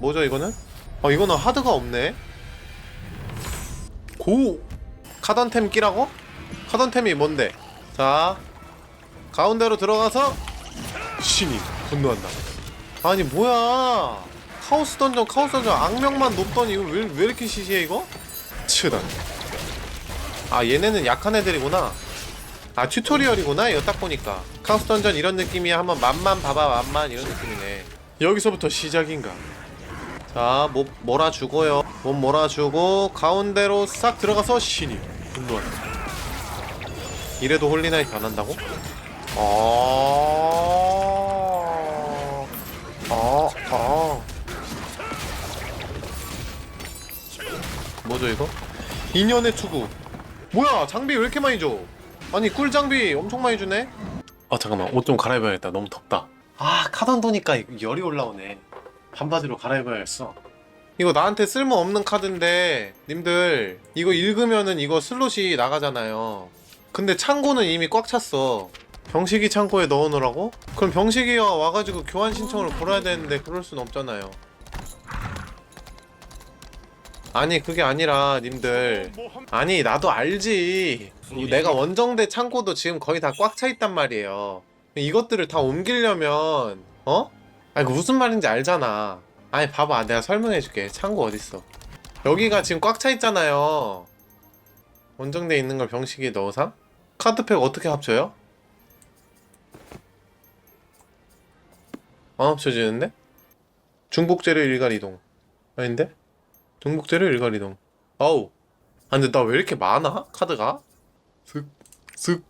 뭐죠 이거는? 아 이거는 하드가 없네. 고! 카던템 끼라고? 카던템이 뭔데? 자 가운데로 들어가서 신이 분노한다. 아니 뭐야? 카오스 던전 카오스 던전 악명만 높더니 이거 왜, 왜 이렇게 시시해 이거? 치단 아 얘네는 약한 애들이구나. 아 튜토리얼이구나 이거 딱 보니까. 카오스 던전 이런 느낌이야. 한번 맛만 봐봐 맛만. 이런 느낌이네. 여기서부터 시작인가 자, 뭐 몰아주고요. 몸 몰아주고 가운데로 싹 들어가서 신이 분노한다. 이래도 홀리나이 변한다고? 아, 아, 아. 뭐죠 이거? 인연의 투구. 뭐야 장비 왜 이렇게 많이 줘? 아니 꿀 장비 엄청 많이 주네. 아 잠깐만 옷 좀 갈아입어야겠다. 너무 덥다. 아 카던 도니까 열이 올라오네. 반바지로 갈아입어야겠어. 이거 나한테 쓸모 없는 카드인데 님들 이거 읽으면은 이거 슬롯이 나가잖아요. 근데 창고는 이미 꽉 찼어. 병식이 창고에 넣어놓으라고? 그럼 병식이가 와가지고 교환 신청을 걸어야 되는데 그럴 순 없잖아요. 아니 그게 아니라 님들 아니 나도 알지 내가 원정대 창고도 지금 거의 다 꽉 차 있단 말이에요 이것들을 다 옮기려면 어? 아니 그 무슨 말인지 알잖아 아니 봐봐 내가 설명해줄게 창고 어딨어 여기가 지금 꽉 차 있잖아요 원정대에 있는 걸 병식에 넣어서 카드팩 어떻게 합쳐요? 안 합쳐지는데? 중복 재료 일괄 이동 아닌데? 중복 재료 일괄 이동 아우 아 근데 나 왜 이렇게 많아? 카드가? 슥 슥.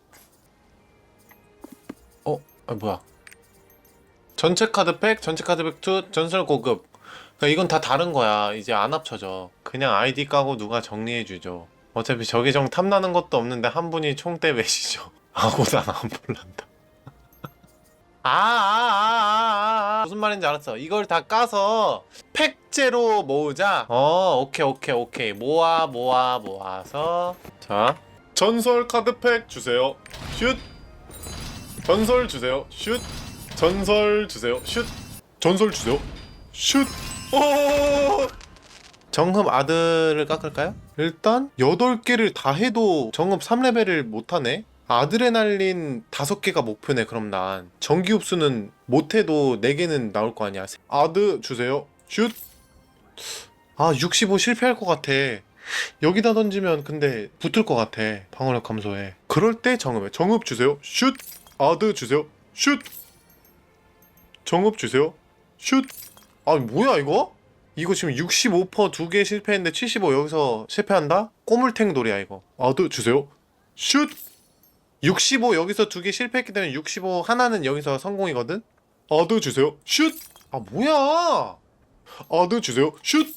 어? 아 뭐야 전체 카드팩, 전체 카드팩 2, 전설 고급. 그러니까 이건 다 다른 거야. 이제 안 합쳐져. 그냥 아이디 까고 누가 정리해 주죠. 어차피 저기정 탐나는 것도 없는데 한 분이 총대 매시죠. 아고 난 안 볼란다. 아, 아, 아, 아, 아, 무슨 말인지 알았어. 이걸 다 까서 팩제로 모으자. 어, 오케이, 오케이, 오케이. 모아, 모아, 모아서. 자. 전설 카드 팩 주세요. 슛. 전설 주세요. 슛. 전설 주세요. 슛. 전설 주세요. 슛. 오! 정흡 아들을 깎을까요? 일단 8개를 다 해도 정흡 3레벨을 못하네? 아드레날린 5개가 목표네 그럼 난 전기 흡수는 못해도 4개는 나올 거 아니야 아드 주세요 슛! 아 65 실패할 것 같아 여기다 던지면 근데 붙을 것 같아 방어력 감소해 그럴 때 정흡해 정흡 주세요 슛! 아드 주세요 슛! 정읍 주세요. 슛. 아니 뭐야 이거? 이거 지금 65%두 개 실패했는데 75 여기서 실패한다? 꼬물탱 돌이야 이거. 아드 주세요. 슛. 65 여기서 두 개 실패했기 때문에 65 하나는 여기서 성공이거든. 아드 주세요. 슛. 아 뭐야? 아드 주세요. 슛.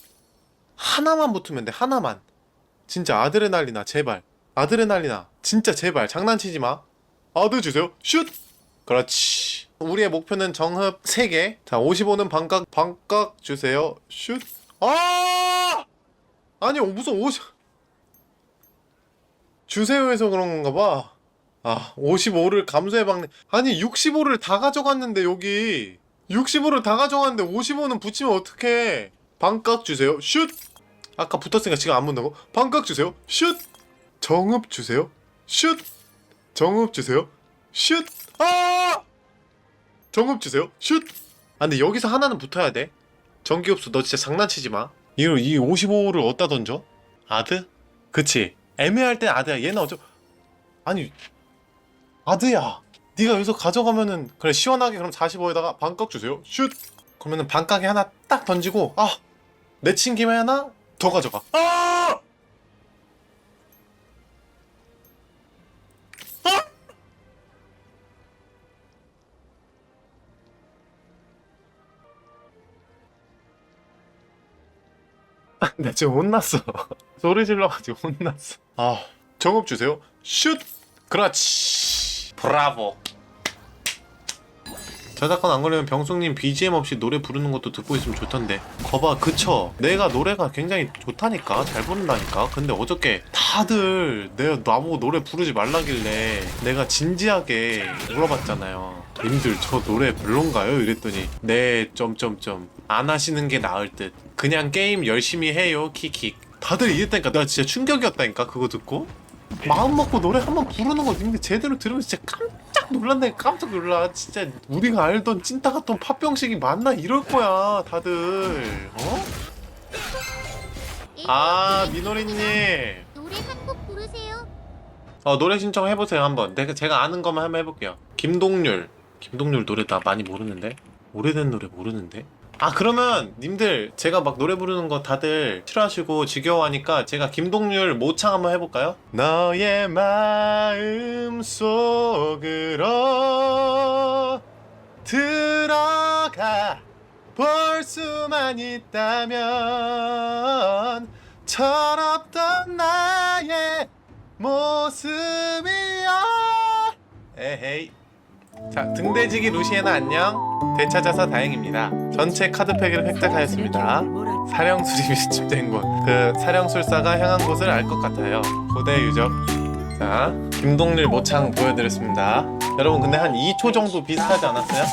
하나만 붙으면 돼. 하나만. 진짜 아드레날리나 제발. 아드레날리나 진짜 제발 장난치지 마. 아드 주세요. 슛. 그렇지. 우리의 목표는 정흡 3개. 자, 55는 반각, 반각 주세요. 슛. 아! 아니, 무슨 50. 주세요 해서 그런 건가 봐. 아, 55를 감소해 박네. 아니, 65를 다 가져갔는데, 여기. 65를 다 가져갔는데, 55는 붙이면 어떡해. 반각 주세요. 슛! 아까 붙었으니까 지금 안 붙는다고? 반각 주세요. 슛! 정흡 주세요. 슛! 정흡 주세요. 슛! 아! 정급 주세요. 슛! 아 근데 여기서 하나는 붙어야 돼. 전기흡수 너 진짜 장난치지 마. 이걸 이 55를 어디다 던져? 아드? 그치. 애매할 땐 아드야. 얘는 어쩌... 아니 아드야. 네가 여기서 가져가면은 그래 시원하게 그럼 45에다가 반각 주세요. 슛! 그러면은 반각에 하나 딱 던지고 아! 내 친 김에 하나 더 가져가. 아! 나 지금 혼났어. 소리 질러가지고 혼났어. 아, 정업 주세요. 슛! 그렇지. 브라보. 저작권 안 걸리면 병숙님 BGM 없이 노래 부르는 것도 듣고 있으면 좋던데. 거봐 그쵸? 내가 노래가 굉장히 좋다니까? 잘 부른다니까? 근데 어저께 다들 내가 나보고 노래 부르지 말라길래 내가 진지하게 물어봤잖아요. 님들 저 노래 별론가요? 이랬더니 네 점점점. 안 하시는 게 나을 듯. 그냥 게임 열심히 해요. 킥킥. 다들 이랬다니까. 나 진짜 충격이었다니까 그거 듣고 마음 먹고 노래 한번 부르는 거 님들 제대로 들으면 진짜 깜짝 놀란다니까 깜짝 놀라. 진짜 우리가 알던 찐따 같던 팥병식이 맞나? 이럴 거야 다들. 어? 아 미노리님. 노래 한 곡 부르세요. 어 노래 신청 해보세요 한번. 내가 제가 아는 것만 한번 해볼게요. 김동률. 김동률 노래 나 많이 모르는데? 오래된 노래 모르는데 아 그러면 님들 제가 막 노래 부르는 거 다들 싫어하시고 지겨워하니까 제가 김동률 모창 한번 해볼까요? 너의 마음 속으로 들어가 볼 수만 있다면 철없던 나의 모습이야 에헤이 자 등대지기 루시에나 안녕. 되찾아서 다행입니다. 전체 카드팩을 획득하였습니다. 사령술이 밀집된 곳 그 사령술사가 향한 곳을 알 것 같아요. 고대 유적. 자 김동률 모창 보여드렸습니다. 여러분 근데 한 2초 정도 비슷하지 않았어요?